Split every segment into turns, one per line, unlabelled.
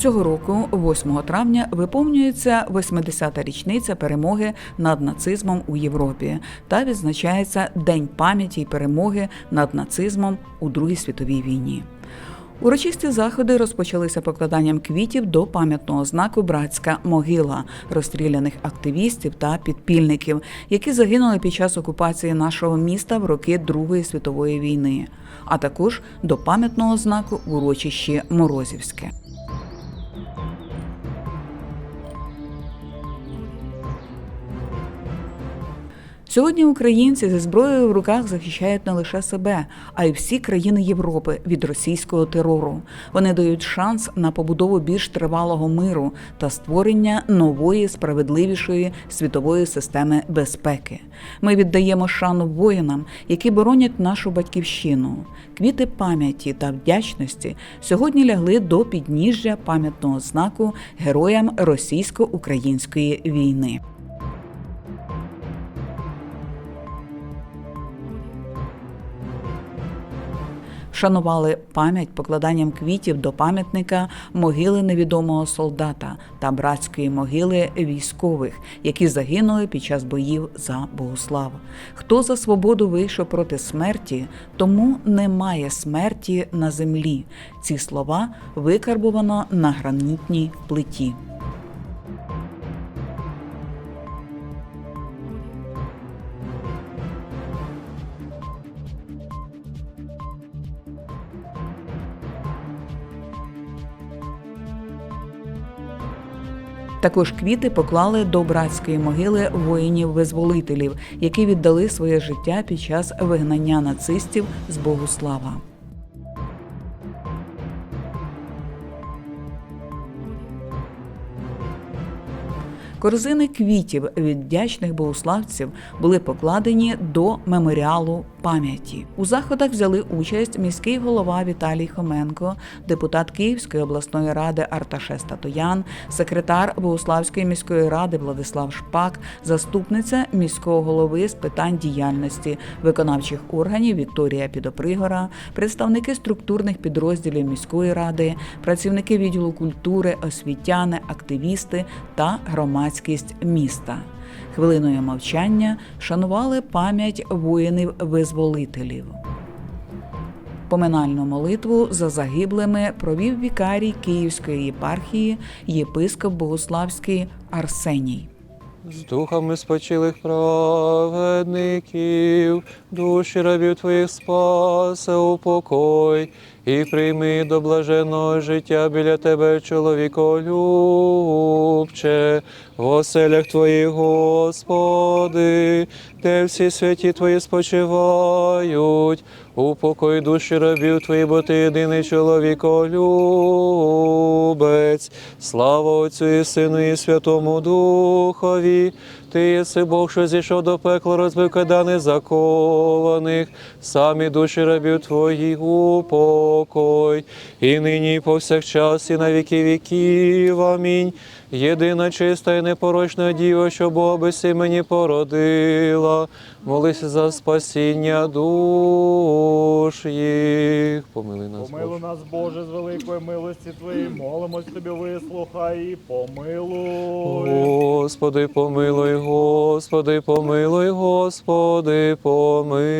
Цього року, 8 травня, виповнюється 80-та річниця перемоги над нацизмом у Європі та відзначається День пам'яті й перемоги над нацизмом у Другій світовій війні. Урочисті заходи розпочалися покладанням квітів до пам'ятного знаку Братська могила розстріляних активістів та підпільників, які загинули під час окупації нашого міста в роки Другої світової війни, а також до пам'ятного знаку в урочищі Морозівське. Сьогодні українці зі зброєю в руках захищають не лише себе, а й всі країни Європи від російського терору. Вони дають шанс на побудову більш тривалого миру та створення нової справедливішої світової системи безпеки. Ми віддаємо шану воїнам, які боронять нашу батьківщину. Квіти пам'яті та вдячності сьогодні лягли до підніжжя пам'ятного знаку героям російсько-української війни. Шанували пам'ять покладанням квітів до пам'ятника могили невідомого солдата та братської могили військових, які загинули під час боїв за Богослав. Хто за свободу вийшов проти смерті, тому немає смерті на землі. Ці слова викарбувано на гранітній плиті. Також квіти поклали до братської могили воїнів-визволителів, які віддали своє життя під час вигнання нацистів з Богослава. Корзини квітів від вдячних богославців були покладені до меморіалу пам'яті. У заходах взяли участь міський голова Віталій Хоменко, депутат Київської обласної ради Арташес Татоян, секретар Богославської міської ради Владислав Шпак, заступниця міського голови з питань діяльності виконавчих органів Вікторія Підопригора, представники структурних підрозділів міської ради, працівники відділу культури, освітяни, активісти та громадськість міста. Хвилиною мовчання шанували пам'ять воїнів-визволителів. Поминальну молитву за загиблими провів вікарій Київської єпархії єпископ Богославський Арсеній.
З духами спочилих праведників, душі рабів твоїх спасе упокой, і прийми до блаженного життя біля тебе, чоловіколюбче, в оселях твоїх, Господи, де всі святі твої спочивають, упокой душі рабів твої, бо ти єдиний чоловіколюбець. Слава Отцю і Сину, і Святому Духові. Ти єси Бог, що зійшов до пекла, розбив кадани закованих, самі душі рабів твоїх упокой, і нині, і повсякчас, і на віки віків. Амінь. Єдина чиста і непорочна діва, що Бога без імені породила, молися за спасіння душ їх. Помили нас,
Помилуй
Боже.
нас, Боже, з великої милості Твоєї, молимось Тобі, вислухай і помилуй.
Господи, помилуй, Господи, помилуй, Господи, помилуй.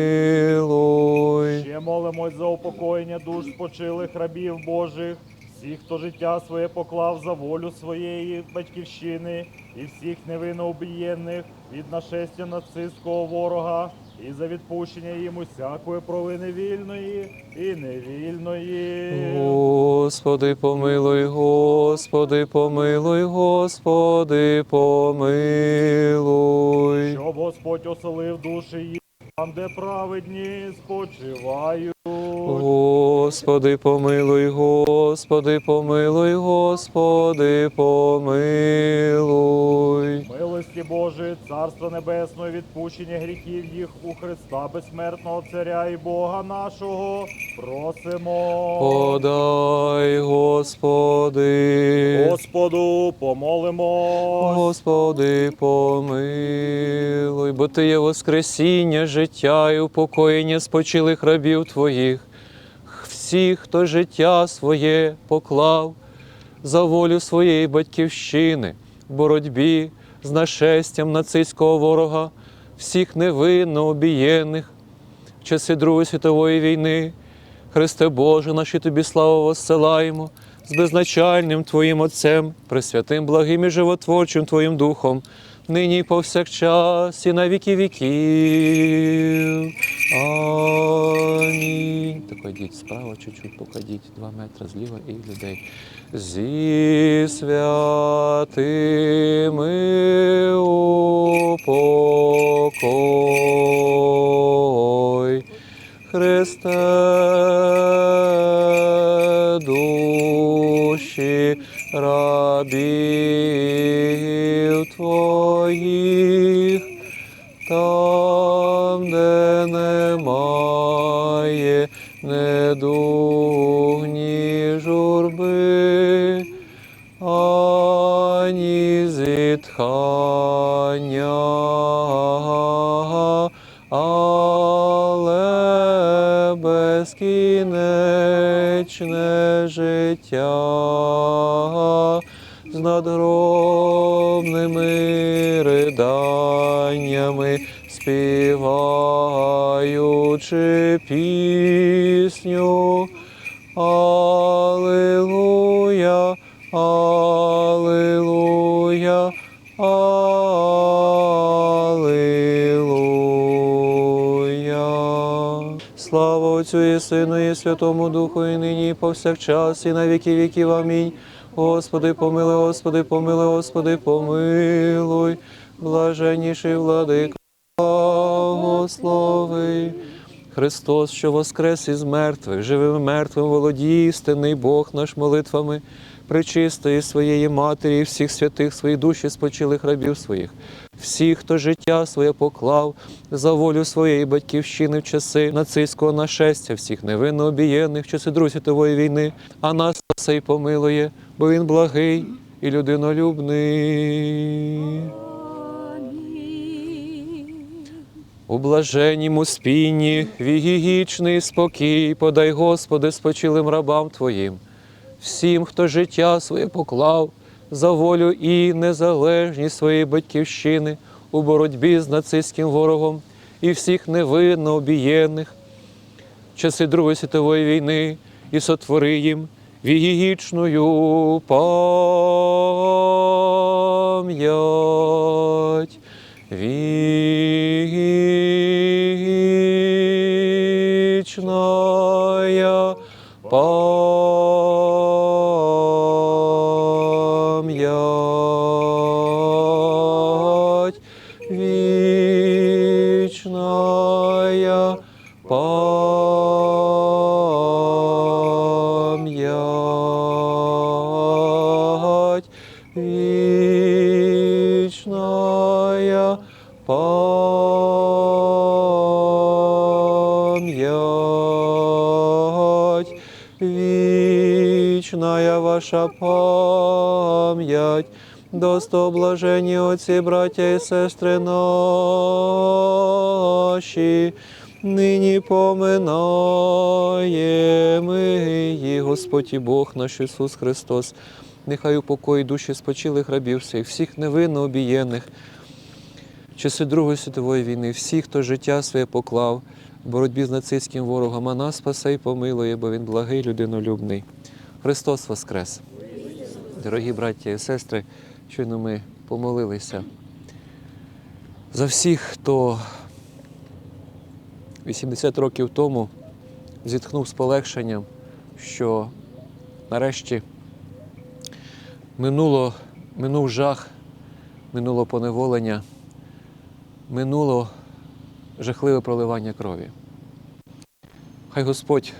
Ще молимось за упокоєння душ спочилих рабів Божих, всіх, хто життя своє поклав за волю своєї батьківщини, і всіх невинно убієнних від нашестя нацистського ворога, і за відпущення їм усякої провини вільної і невільної.
Господи, помилуй, Господи, помилуй, Господи, помилуй.
Щоб Господь оселив душі їх там, де праведні спочивають.
Господи, помилуй, Господи, помилуй, Господи, помилуй.
Милості Божої, Царства Небесного, відпущення гріхів їх у Христа безсмертного Царя і Бога нашого. Просимо.
Подай, Господи.
Господу помолимо.
Господи, помилуй, бо Ти є Воскресіння, життя і упокоєння спочилих рабів Твоїх, всіх, хто життя своє поклав за волю своєї батьківщини, в боротьбі з нашестям нацистського ворога, всіх невинно обієнних в часи Другої світової війни. Христе Боже, наші тобі славу воссилаємо з безначальним Твоїм Отцем, пресвятим, благим і животворчим Твоїм Духом, нині повсякчас, і на віки віків. Амінь. Так ходіть справа, чуть-чуть покладіть, два метри зліва і людей. Зі святими упокой. Христе, душі рабів ані зітхання, але безкінечне життя з надгробними риданнями, співаючи пісню. Аллилуйя, Аллилуйя, Отцю і Сину, і Святому Духу, і нині, і повсякчас, і на віки віків. Амінь. Господи, помилуй, Господи, помилуй, Господи, помилуй, блаженніший владико, благослови. Христос, що воскрес із мертвих, живим мертвим володіє істинний Бог наш молитвами, причистої своєї матері, і всіх святих своїх душі спочилих рабів своїх, всіх, хто життя своє поклав за волю своєї батьківщини в часи нацистського нашестя, всіх невинно обієнних в часи Другої світової війни, а нас спасе й помилує, бо він благий і людинолюбний. У блаженнім спінні вігігічний спокій, подай, Господи, спочилим рабам Твоїм, всім, хто життя своє поклав за волю і незалежність своєї батьківщини у боротьбі з нацистським ворогом і всіх невинно обієнних в часи Другої світової війни і сотвори їм вігігічною пам'ять. Вічная пам'ять, вічная ваша пам'ять, достоблажені отці, браття і сестри наші, нині поминаємо її, Господь і Бог наш Ісус Христос. Нехай упокої душі спочилих рабів всіх, всіх невинно обієнних, в часи Другої світової війни, всіх, хто життя своє поклав в боротьбі з нацистським ворогом, а нас спасе й помилує, бо Він благий, людинолюбний. Христос Воскрес! Дорогі браття і сестри, щойно ми помолилися за всіх, хто 80 років тому зітхнув з полегшенням, що нарешті минуло, минув жах, минуло поневолення, минуло жахливе проливання крові. Хай Господь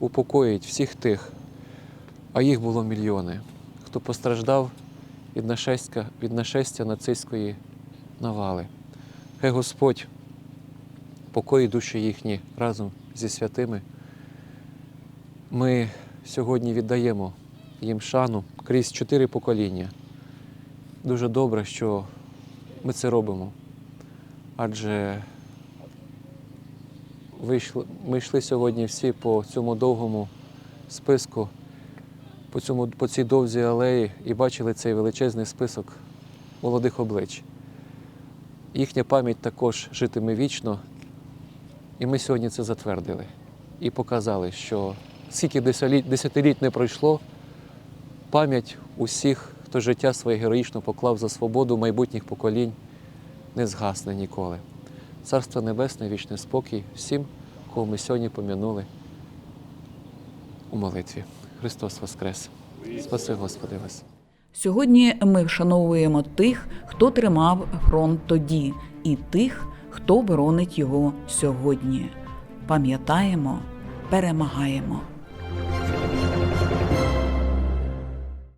упокоїть всіх тих, а їх було мільйони, хто постраждав від нашестя, від нашестя нацистської навали. Хай Господь покоїть душі їхні разом зі святими. Ми сьогодні віддаємо їм шану крізь чотири покоління. Дуже добре, що ми це робимо. Адже ми йшли сьогодні всі по цьому довгому списку по, цьому, по цій довзій алеї і бачили цей величезний список молодих облич. Їхня пам'ять також житиме вічно, і ми сьогодні це затвердили і показали, що скільки десятиліть не пройшло, пам'ять усіх, хто життя своє героїчно поклав за свободу майбутніх поколінь, не згасне ніколи. Царство Небесне, вічний спокій всім, кого ми сьогодні пом'янули у молитві. Христос Воскрес! Спаси Господи вас!
Сьогодні ми вшановуємо тих, хто тримав фронт тоді, і тих, хто боронить його сьогодні. Пам'ятаємо, перемагаємо.